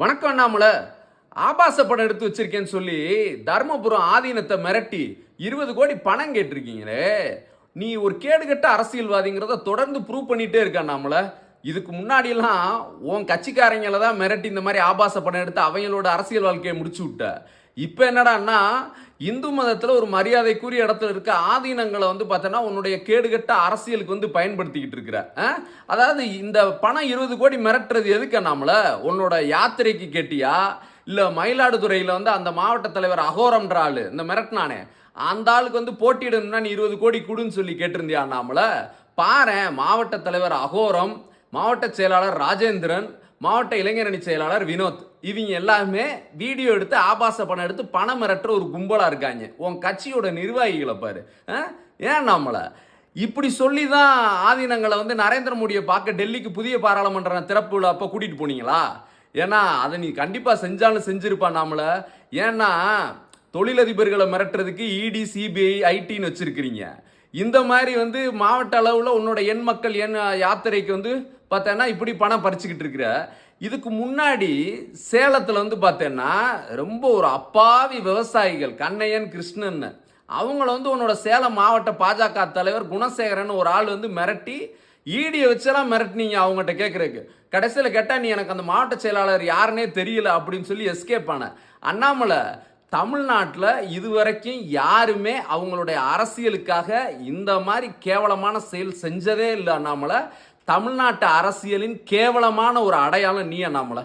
வணக்கம் அண்ணாமலை. ஆபாச படம் எடுத்து வச்சிருக்கேன்னு சொல்லி தர்மபுரம் ஆதீனத்தை மிரட்டி இருபது கோடி பணம் கேட்டிருக்கீங்களே. நீ ஒரு கேடுகட்ட அரசியல்வாதிங்கிறத தொடர்ந்து ப்ரூவ் பண்ணிட்டே இருக்க அண்ணாமலை. இதுக்கு முன்னாடியெல்லாம் உன் கட்சிக்காரங்களை தான் மிரட்டி இந்த மாதிரி ஆபாச படம் எடுத்து அவங்களோட அரசியல் வாழ்க்கையை முடிச்சு விட்ட. இப்போ என்னடான்னா இந்து மதத்தில் ஒரு மரியாதைக்குரிய இடத்துல இருக்க ஆதீனங்களை வந்து பார்த்தோன்னா உன்னுடைய கேடுகட்ட அரசியலுக்கு வந்து பயன்படுத்திக்கிட்டு இருக்கிற அதாவது இந்த பணம் இருபது கோடி மிரட்டுறது எதுக்கு நம்மளை உன்னோட யாத்திரைக்கு கேட்டியா? இல்லை மயிலாடுதுறையில் வந்து அந்த மாவட்ட தலைவர் அகோரம்ன்ற ஆளு இந்த மிரட்டினானே அந்த ஆளுக்கு வந்து போட்டியிடணும்னா நீ இருபது கோடி கொடுன்னு சொல்லி கேட்டிருந்தியா நாமல பாரேன் மாவட்ட தலைவர் அகோரம் மாவட்ட செயலாளர் ராஜேந்திரன் மாவட்ட இளைஞரணி செயலாளர் வினோத். இவங்க எல்லாமே வீடியோ எடுத்து ஆபாச பணம் எடுத்து பணம் மிரட்டுற ஒரு கும்பலாக இருக்காங்க. உன் கட்சியோட நிர்வாகிகளை பாரு. ஆ? ஏன் நம்மளை? இப்படி சொல்லி தான் ஆதீனங்களை வந்து நரேந்திர மோடியை பார்க்க டெல்லிக்கு புதிய பாராளுமன்ற திறப்பு அப்போ கூட்டிகிட்டு போனீங்களா? ஏன்னா அதை நீ கண்டிப்பாக செஞ்சாலும் செஞ்சுருப்பான் நாமளை ஏன்னா தொழிலதிபர்களை மிரட்டுறதுக்கு இடி சிபிஐ ஐடின்னு வச்சுருக்கிறீங்க. இந்த மாதிரி வந்து மாவட்ட அளவில் உன்னோட எண் மக்கள் எண் யாத்திரைக்கு வந்து பார்த்தேன்னா இப்படி பணம் பறிச்சுக்கிட்டு இருக்கிற இதுக்கு முன்னாடி சேலத்தில் வந்து பார்த்தேன்னா ரொம்ப ஒரு அப்பாவி விவசாயிகள் கண்ணையன் கிருஷ்ணன் அவங்கள வந்து உன்னோட சேலம் மாவட்ட பாஜக தலைவர் குணசேகரன் ஒரு ஆள் வந்து மிரட்டி ஈடியை வச்செல்லாம் மிரட்டினீங்க அவங்ககிட்ட கேட்குறதுக்கு கடைசியில் கேட்டால் நீ எனக்கு அந்த மாவட்ட செயலாளர் யாருன்னே தெரியல அப்படின்னு சொல்லி எஸ்கேப் ஆன. அண்ணாமலை தமிழ்நாட்டில் இதுவரைக்கும் யாருமே அவங்களுடைய அரசியலுக்காக இந்த மாதிரி கேவலமான செயல் செஞ்சதே இல்லை அண்ணாமலை. தமிழ்நாட்டு அரசியலின் கேவலமான ஒரு அடையாளம் நீ அண்ணாமலை.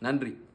நன்றி.